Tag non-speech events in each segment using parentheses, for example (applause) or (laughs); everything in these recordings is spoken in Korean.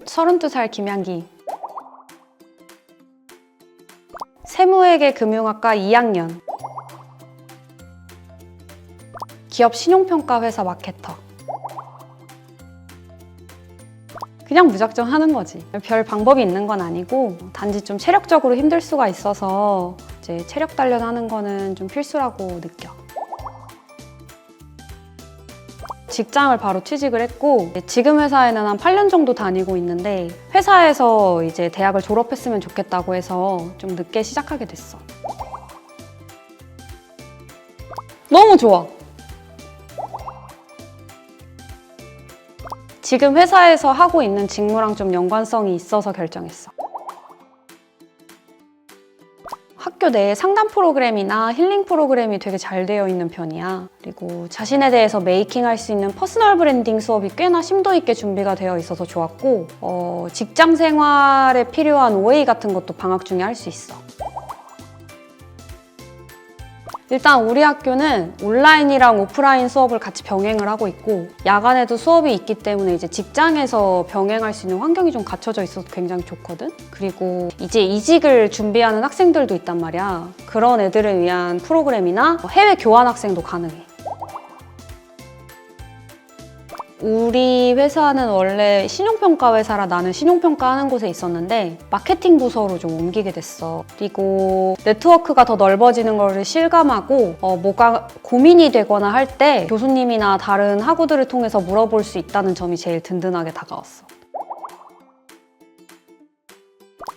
32살 김양기. 세무회계 금융학과 2학년. 기업 신용평가 회사 마케터. 그냥 무작정 하는 거지. 별 방법이 있는 건 아니고 단지 좀 체력적으로 힘들 수가 있어서 이제 체력 단련하는 거는 좀 필수라고 느껴. 직장을 바로 취직을 했고 지금 회사에는 한 8년 정도 다니고 있는데 회사에서 이제 대학을 졸업했으면 좋겠다고 해서 좀 늦게 시작하게 됐어. 너무 좋아. 지금 회사에서 하고 있는 직무랑 좀 연관성이 있어서 결정했어. 학교 내에 상담 프로그램이나 힐링 프로그램이 되게 잘 되어 있는 편이야. 그리고 자신에 대해서 메이킹 할 수 있는 퍼스널 브랜딩 수업이 꽤나 심도 있게 준비가 되어 있어서 좋았고, 어, 직장 생활에 필요한 OA 같은 것도 방학 중에 할 수 있어. 일단 우리 학교는 온라인이랑 오프라인 수업을 같이 병행을 하고 있고 야간에도 수업이 있기 때문에 이제 직장에서 병행할 수 있는 환경이 좀 갖춰져 있어서 굉장히 좋거든. 그리고 이제 이직을 준비하는 학생들도 있단 말이야. 그런 애들을 위한 프로그램이나 해외 교환 학생도 가능해. 우리 회사는 원래 신용평가 회사라 나는 신용평가 하는 곳에 있었는데 마케팅 부서로 좀 옮기게 됐어. 그리고 네트워크가 더 넓어지는 거를 실감하고 어, 뭐가 고민이 되거나 할 때 교수님이나 다른 학우들을 통해서 물어볼 수 있다는 점이 제일 든든하게 다가왔어.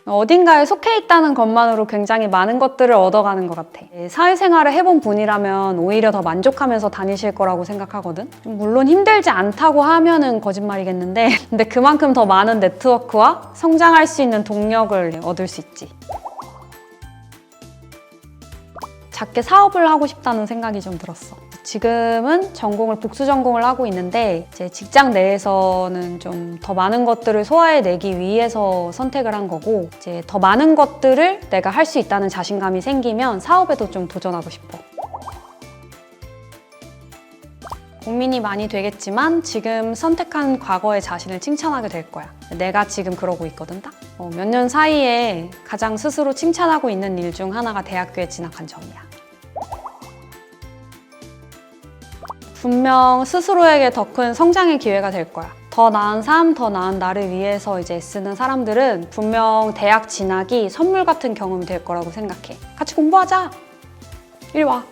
어딘가에 속해 있다는 것만으로 굉장히 많은 것들을 얻어가는 것 같아. 사회생활을 해본 분이라면 오히려 더 만족하면서 다니실 거라고 생각하거든. 물론 힘들지 않다고 하면은 거짓말이겠는데, (laughs) 근데 그만큼 더 많은 네트워크와 성장할 수 있는 동력을 얻을 수 있지. 작게 사업을 하고 싶다는 생각이 좀 들었어. 지금은 전공을 복수 전공을 하고 있는데 이제 직장 내에서는 좀 더 많은 것들을 소화해내기 위해서 선택을 한 거고 이제 더 많은 것들을 내가 할 수 있다는 자신감이 생기면 사업에도 좀 도전하고 싶어. 고민이 많이 되겠지만 지금 선택한 과거의 자신을 칭찬하게 될 거야. 내가 지금 그러고 있거든, 딱. 어, 몇년 사이에 가장 스스로 칭찬하고 있는 일 중 하나가 대학교에 진학한 점이야. 분명 스스로에게 더 큰 성장의 기회가 될 거야. 더 나은 삶, 더 나은 나를 위해서 이제 쓰는 사람들은 분명 대학 진학이 선물 같은 경험이 될 거라고 생각해. 같이 공부하자! 이리 와.